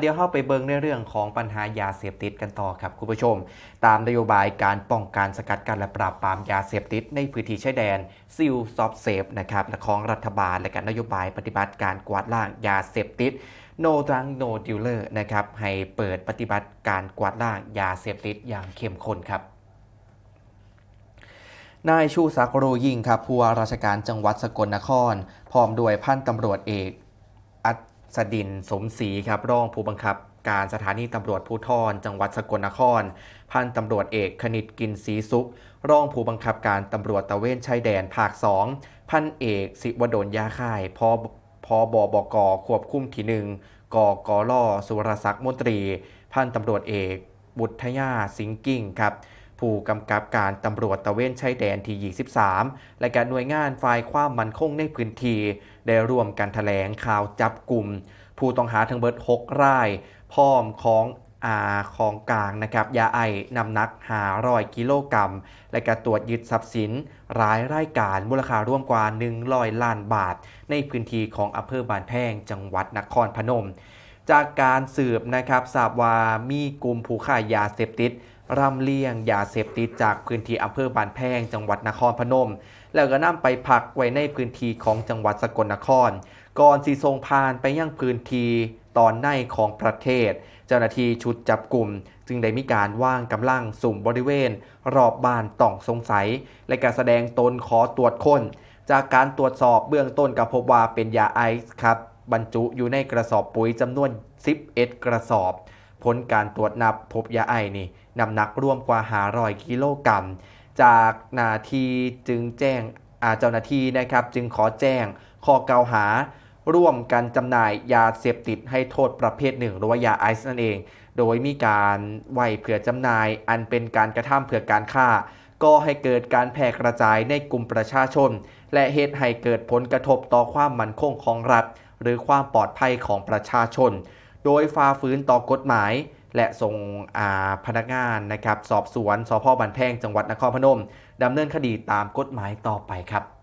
เดี๋ยวเข้าไปเบิงในเรื่องของปัญหายาเสพติดกันต่อครับคุณผู้ชม ตามนโยบายการป้องกันสกัดกั้นและปราบปรามยาเสพติดในพื้นที่ชายแดนซิลซอฟเซฟนะครับและของรัฐบาลและการนโยบายปฏิบัติการกวาดล้างยาเสพติด no drug no dealer นะครับให้เปิดปฏิบัติการกวาดล้างยาเสพติดอย่างเข้มข้นครับนายชูศักดิ์โรยิ่งครับผู้ว่าราชการจังหวัดสกลนคร พร้อมด้วยพันตำรวจเอก อั ศดินสมศรีครับรองผู้บังคับการสถานีตำรวจภูธรจังหวัดสกลนคร พันตำรวจเอกคณิตกินศรีสุข รองผู้บังคับการตำรวจตะเวนชายแดนภาค2พันเอกสิวดลยาค่ายพพบบบกควบคุมที่หนึ่งกกล่อสุรศักดิ์มนตรี พันตำรวจเอก บุตรยาสิงกิ้งครับ ผู้กำกับการตำรวจตะเวนชายแดนที่ 23 และการหน่วยงานฝ่ายความมั่นคงในพื้นที่ได้ร่วมกันแถลงข่าวจับกลุ่ม ผู้ต้องหาทั้งเบิด 6 ราย พร้อมของอาของกลางนะครับยาไอนำนักหาร้อยกิโลกรัม และการตรวจยึดทรัพย์สินรายรายการมูลค่าร่วมกว่า100ล้านบาท ในพื้นที่ของอำเภอบานแพงจังหวัดนครพนม จากการสืบนะครับทราบว่ามีกลุ่มผู้ค้ายาเสพติด รำเลียงยาเสพติดจากพื้นที่อำเภอบานแพงจังหวัดนครพนม แล้วก็นำไปพักไว้ในพื้นที่ของจังหวัดสกลนคร ก่อนสีทรงพานไปยังพื้นที่ตอนในของประเทศ เจ้าหน้าที่ชุดจับกลุ่ม จึงได้มีการว่างกำลังสุ่มบริเวณ รอบบ้านต้องสงสัย และการแสดงตนขอตรวจค้น จากการตรวจสอบเบื้องต้นก็พบว่าเป็นยาไอซ์ครับบรรจุอยู่ในกระสอบปุ๋ยจำนวน 11 กระสอบ ผลการตรวจนับพบยาไอนี่น้ำหนักร่วมกว่า500กิโลกรัม จากนาทีจึงแจ้งอาเจ้าหน้าที่นะครับจึงขอแจ้งข้อกล่าวหา ร่วมกันจำหน่ายยาเสพติดให้โทษประเภทหนึ่ง หรือว่ายาไอซ์นั่นเอง โดยมีการไว้เผื่อจำหน่าย อันเป็นการกระทำเผื่อการฆ่า ก็ให้เกิดการแพร่กระจายในกลุ่มประชาชน และเหตุให้เกิดผลกระทบต่อความมั่นคงของรัฐ หรือความปลอดภัยของประชาชน โดยฝ่าฝืนต่อกฎหมาย และส่งพนักงานนะครับ สอบสวนสพบันแพงจังหวัดนครพนมดำเนินคดีตามกฎหมายต่อไปครับ